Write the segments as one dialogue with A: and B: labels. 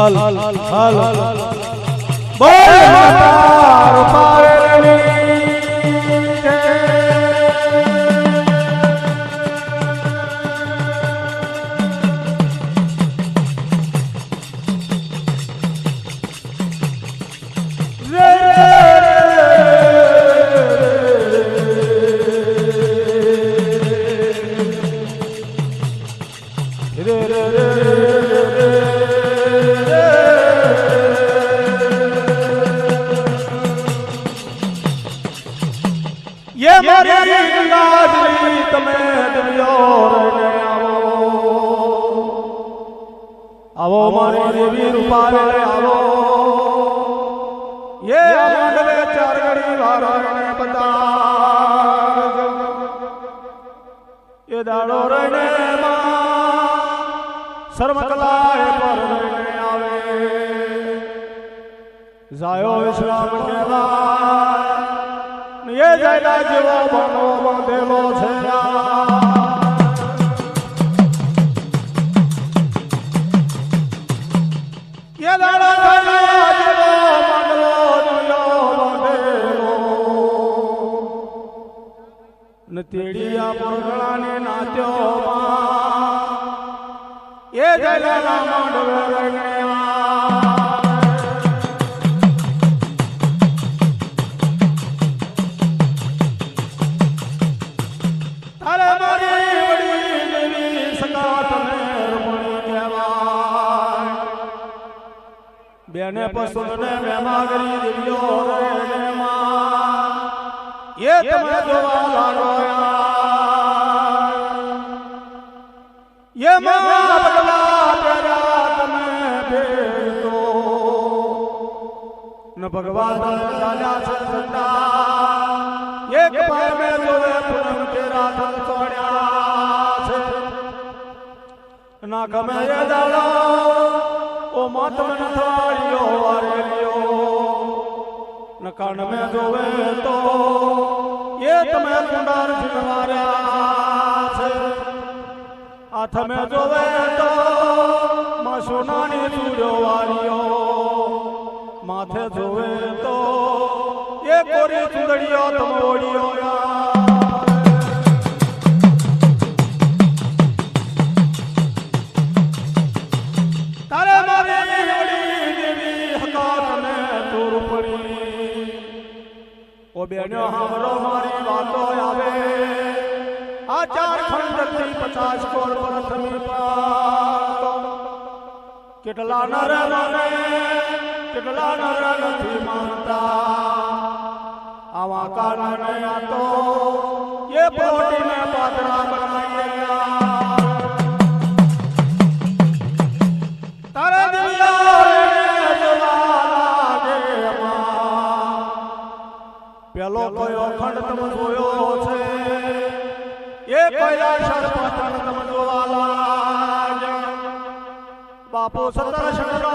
A: હાલ હલ બોલ માતા રૂપારેલી આવો મારી દેવી રૂપારે આવો. ये માંડવે ચાર ઘડી વારાને બતા એ દાડો રહીને માં. સર્વકલાએ પર રહીને આવે. જાયો વિશ્રામ કહેવાય ને એ જાયલા જેવો બનો બાંધેલો તેડિયા પરગણાને નાચો માં. એ જાયલા માંડવે રમણી બેને પસંદ ને મેમાગરી દિવ્યો રે મેમાં એ તમે જોવા લાગો એ માં બદલા પેરા તમે ભેટો ન ભગવાન ચાલ્યા છે સંતા એક બાર મેં જોવે પૂનમ તેરા થલ ચોડ્યા છે. ના ગમે એ દાડો. ઓ માતમ ન થાળીઓ વારેલિયો ન કાન મે જોવે તો એ તમે કુંડાર જીણવાર્યા છે. હાથ મે જોવે તો માં સોનાની ચૂડો વાર્યો માથે જોવે તો એ કોરી ચૂંદડીઓ તમોડીઓ તારે બેનો હામરો મારી વાતો આવે. આ ચાર ખંડથી પચાસ કોર પ્રથમી પાતો કેટલા નર મને કેટલા નર નથી માનતા. આવા કારણે આ તો એ પોટીને પાતળા બનાવી તારે પેલો કયો ખંડ તમ જોયો છે. એ કયા શરપતન તમે જોવા લાગે બાપુ સતર શંકરો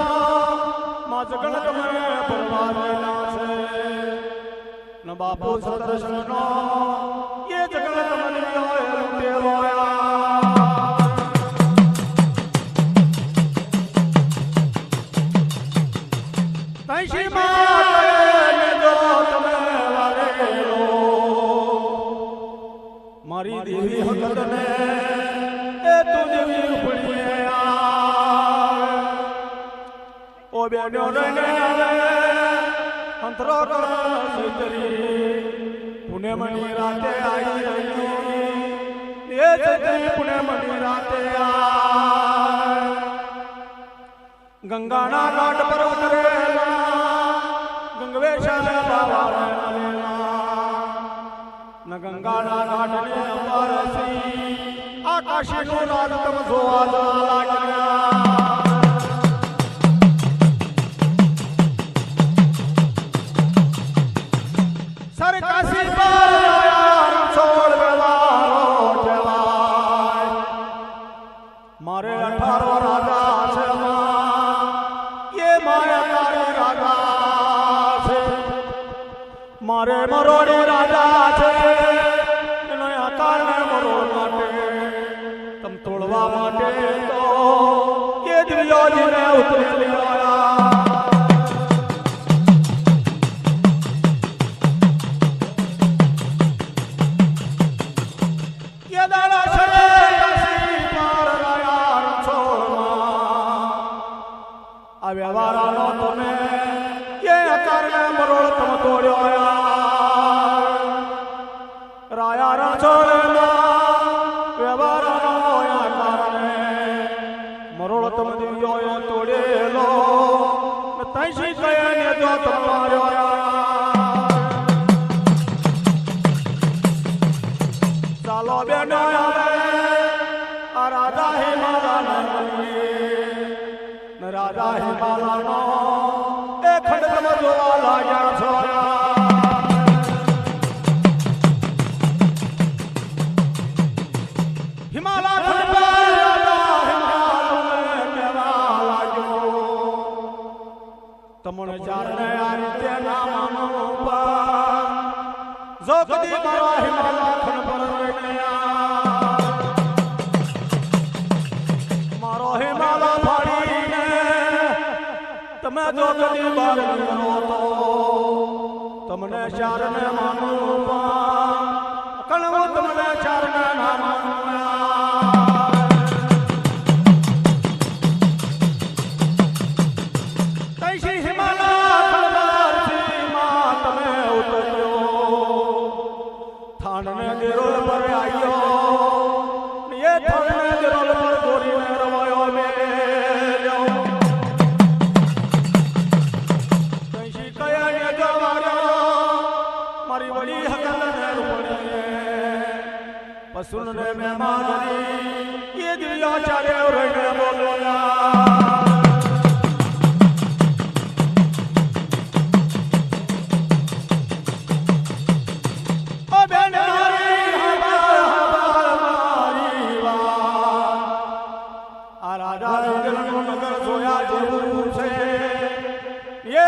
A: માં જગણ તમે પરવારેલા છે. ન બાપો સતર શંકરો ઓ બેનો રને અંતરો કર સૈતરી પુણે મણી રાતે આવી રહી એ સૈતરી પુણે મણી રાતે આય ગંગાના ઘાટ પર ઉતરેલા ગંગવેશા બાવા ન ગંગાના ઘાટને કદી મારા હિમાલય ખન પર રણયા મારો હિમાલય ફાડીને તમે જો કદી બાર નીકળો તો તમને ચારને માનું પણ કણવો તમને ચારને નાનું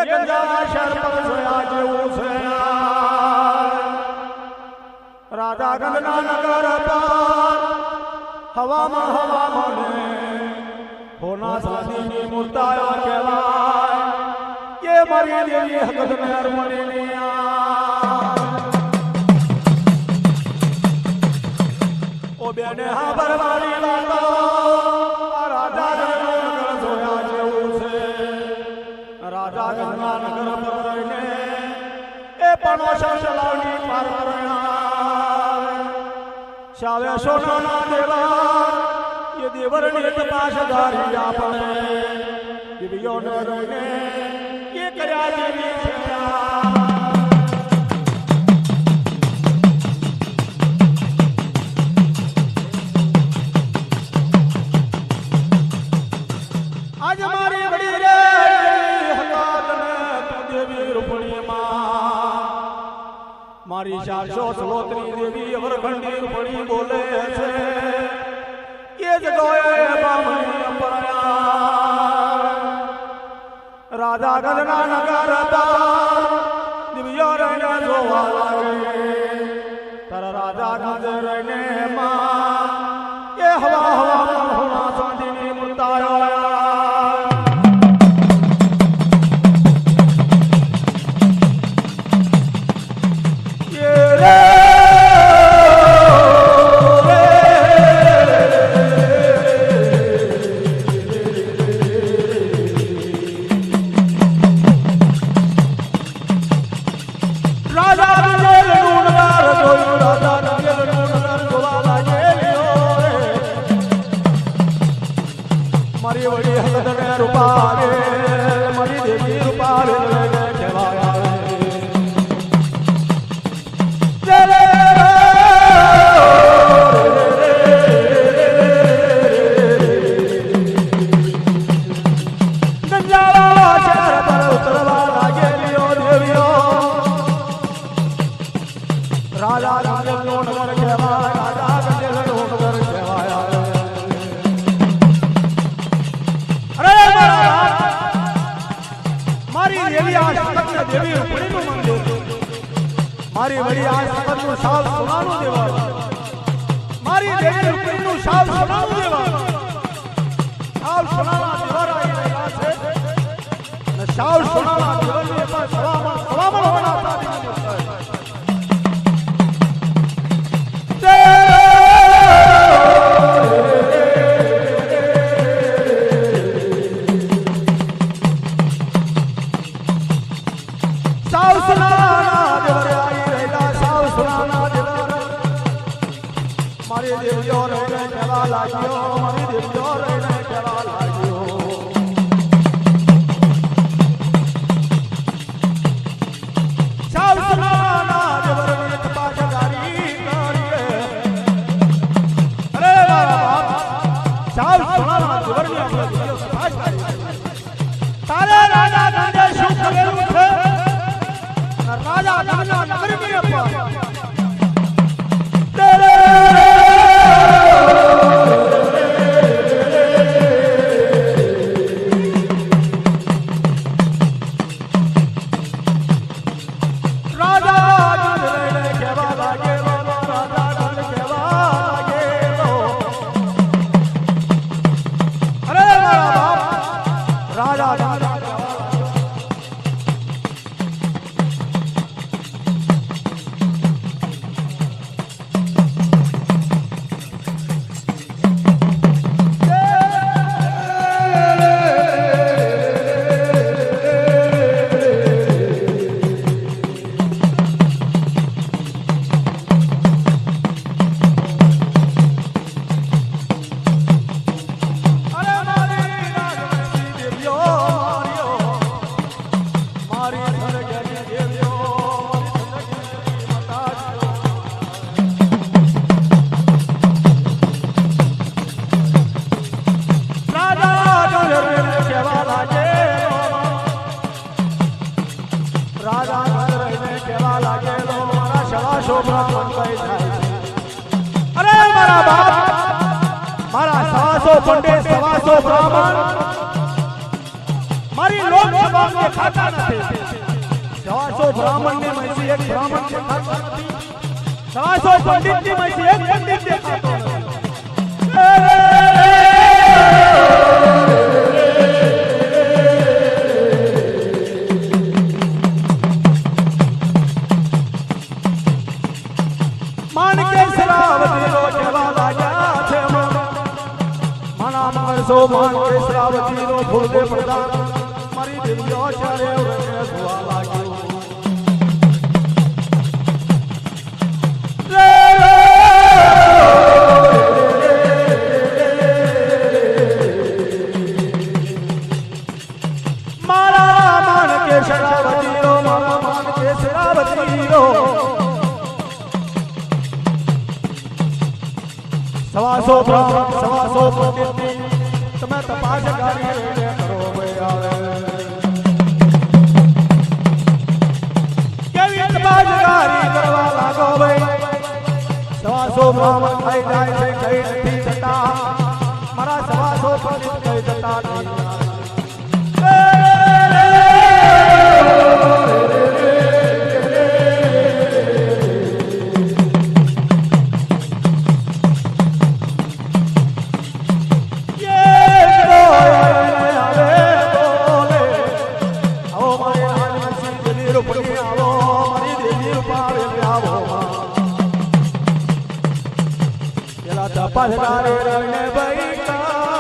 A: ગંજાના શર પર જોયા જેવું છે રાધા ગંગના નગર પર હવામાં હવામાં હોના સાધીની મૂર્તાયા કહેવાય એ મારી દેવી હકત મેર મળી ઓ બેને હા ભરવાની વાતો মশাল লাউনি পারবার শালে সোনা না দেবা ये देवर नित पाशदारी आपने दिव्यों ने ये कया મારી શાસો સલોત્રી દેવી અવરખંડી પડી બોલે છે. કે જ જગોએ બામણી અંબરયા રાધા ગજના નગરતા દિવ્ય રંગ જોવા લાગે. તારા રાધા ગજરને માં બ્રાહ્મણ કહે થાય અરે મારા બાપ, મારા સવાસો પંડિત, સવાસો બ્રાહ્મણ, મારી લોકસભામાં ખાતા નથી. સવાસો બ્રાહ્મણ ને મહિસી એક બ્રાહ્મણ ને ખાતા નથી. સવાસો પંડિતની મહિસી એક પંડિત ને ખાતો નથી. સૌએ પ્રદાન પેલા તપસ તારે રણે ભાઈ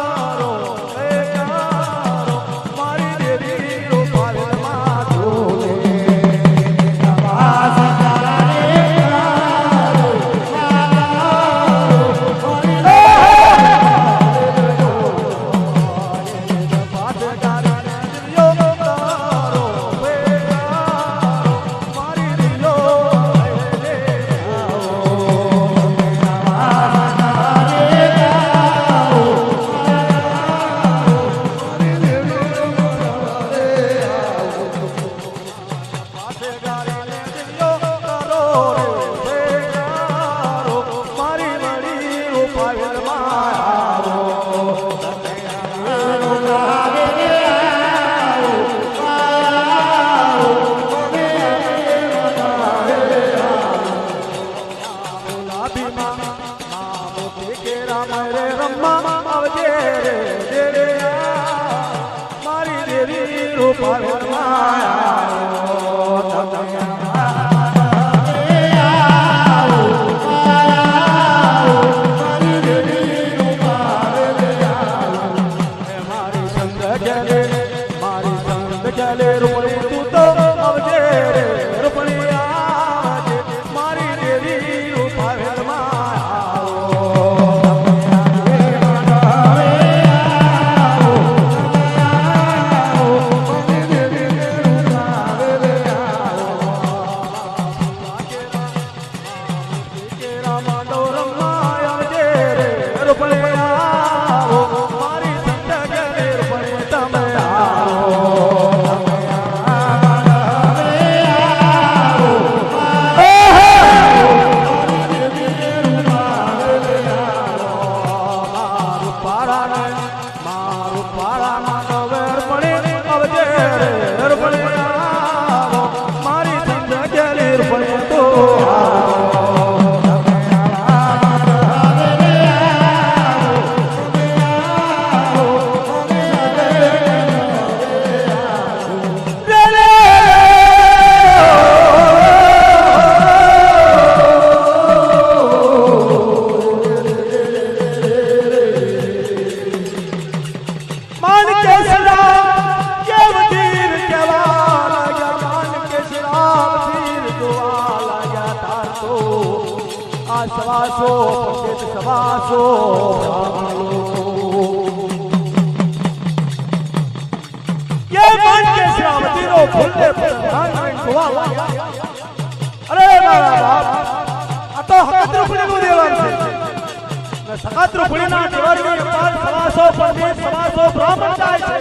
A: સખત રૂપણીના દેવાનની અપાર સવાસો પંડિત સવાસો બ્રાહ્મણ જાય છે.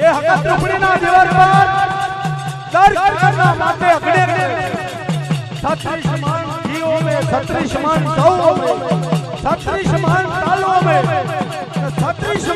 A: એ હકત રૂપણીના દેવાન પર દર પ્રકારના માટે અગડે છત્રીસ માન સૌ અમે છત્રીસ માન તાલો અમે છત્રીસ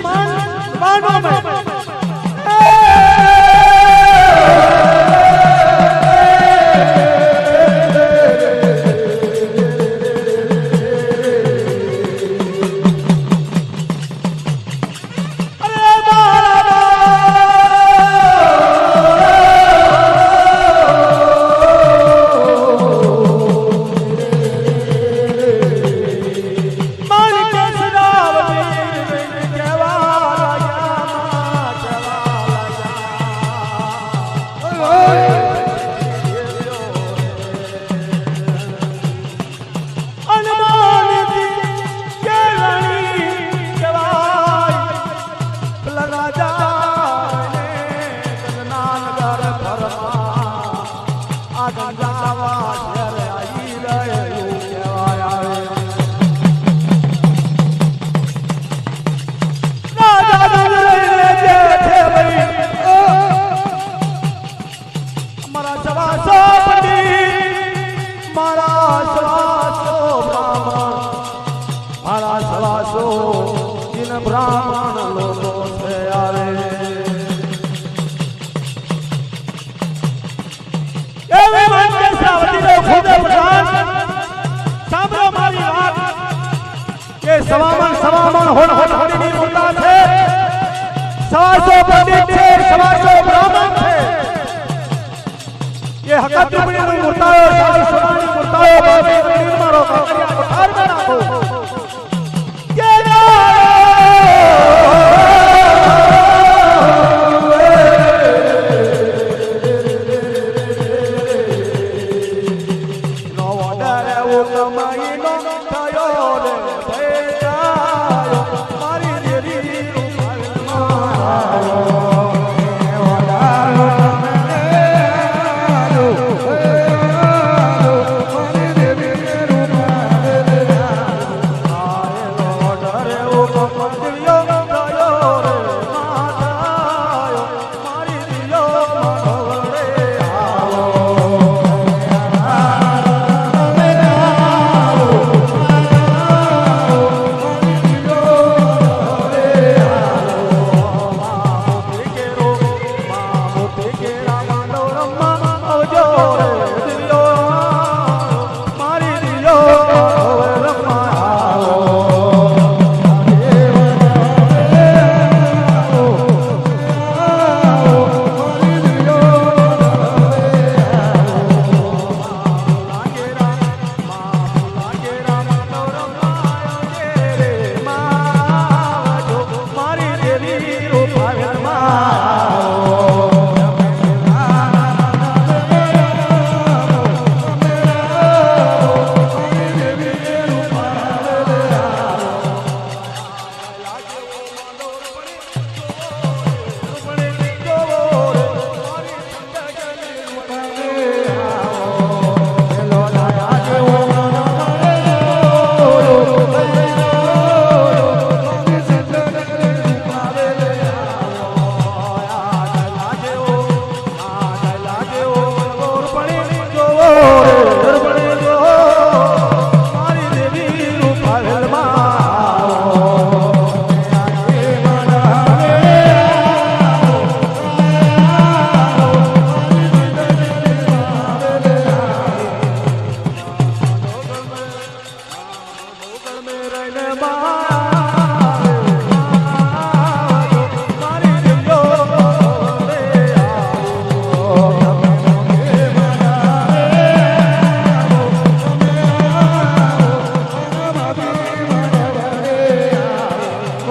A: હોડ હોડીની મૂર્તા છે સવાસો પંડિત છે સવાસો બ્રાહ્મણ છે એ હકત ટુકડીની મૂર્તાઓ સારી સોનાની મૂર્તાઓ બાબે ગરીબ મારો કાકરિયા કોઠારમાં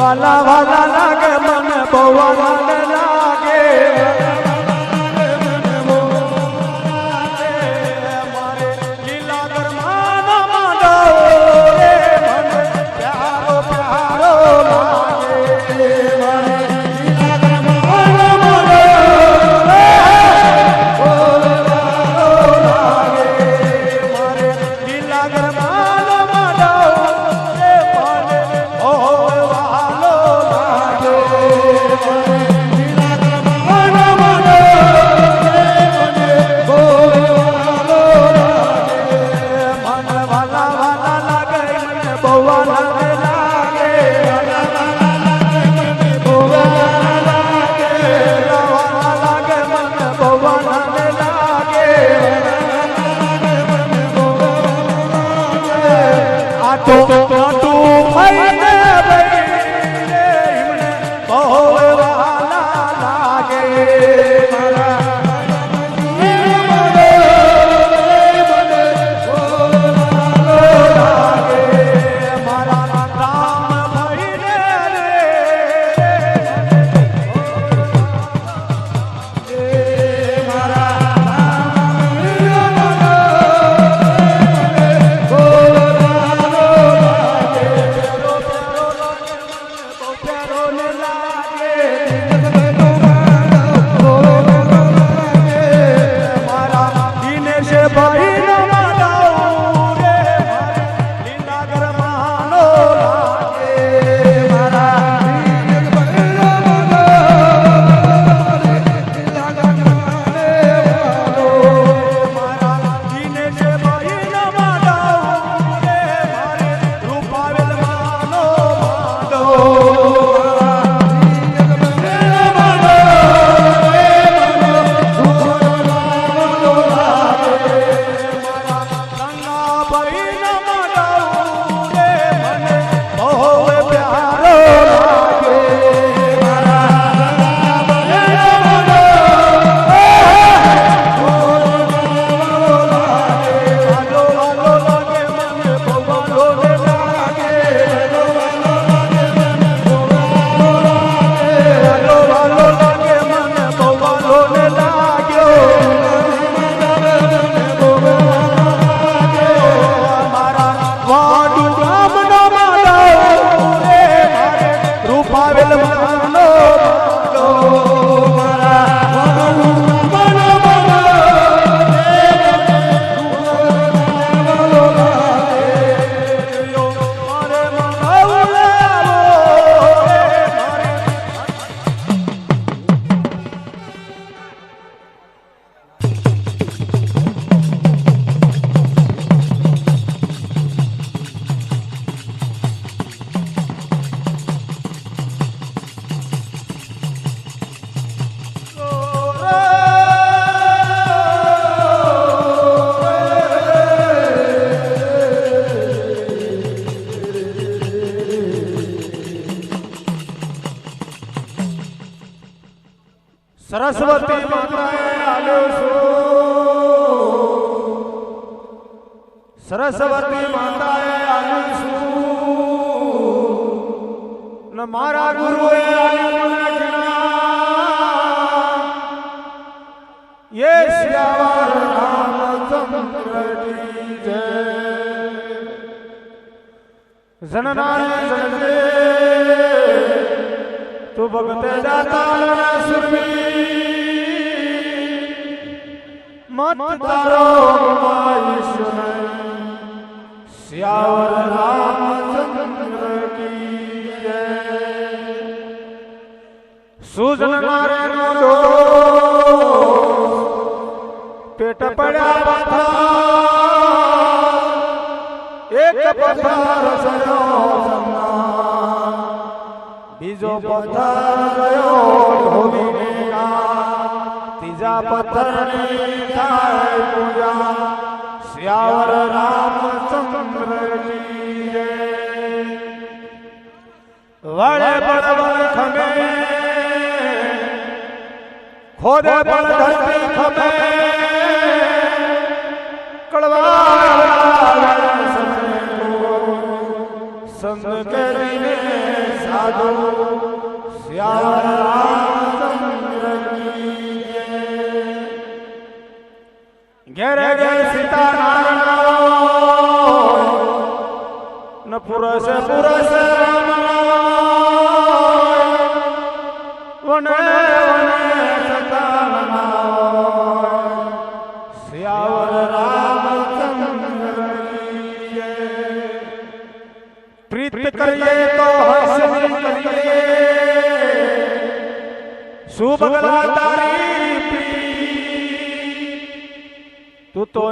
A: वाला वाला રૂપાવેલ सरस्वती माता है आयुषु मारा गुरु ये श्यावर नाम संप्रदी जय। जननारायण जनजे तू भगते दाता न सुपी मत तारो माई सुनाई શ્યાવર રામચંદ્ર કી જય સુજન મારે નો પેટ પડ્યા પાથા. એક પથાર સયો બીજો પથાર ગયો ધોબી ત્રીજા પથ્થરની થાય પૂજા. શ્યાવર રામચંદ્ર કી જય વળે બળવળ ખમે. ખોદે બળ ધરતી ખમે. કળવા સંગ કરીને સાધુ. શ્યામ પુરસે પુરસે વને વને સતાના શ્યાવર રામચંદ્ર. પ્રીત કરીએ તો હસની કરીએ. તારી પ્રીત. તું તો